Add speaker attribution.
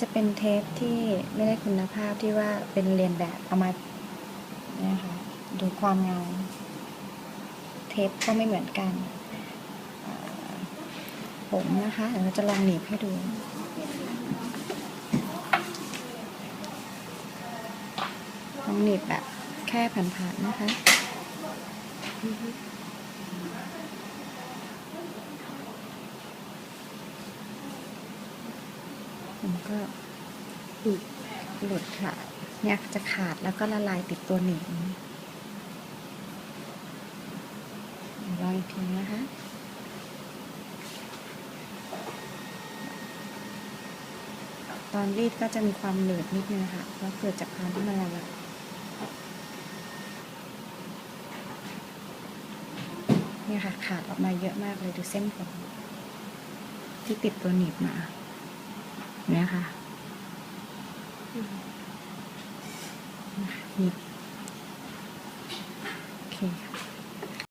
Speaker 1: จะเป็นเทปที่ไม่ได้คุณภาพที่ว่าเป็นเรียนแบบเอามาเนี่ยค่ะดูความเงา เทปก็ไม่เหมือนกัน ผมนะคะเดี๋ยวเราจะลองหนีบให้ดูลองหนีบแบบแค่ผ่านๆนะคะ ผมก็หลุดหลุดค่ะ เนี่ยจะขาดแล้วก็ละลายติดตัวหนีบลองอีกทีนะคะตอนรีดก็จะมีความเหนืดนิดนึงค่ะ เพราะเกิดจากความที่มันละลายเนี่ยค่ะ ขาดออกมาเยอะมากเลยดูเส้นผมที่ติดตัวหนีบมา เนี่ยค่ะนีบโอเคค่ะ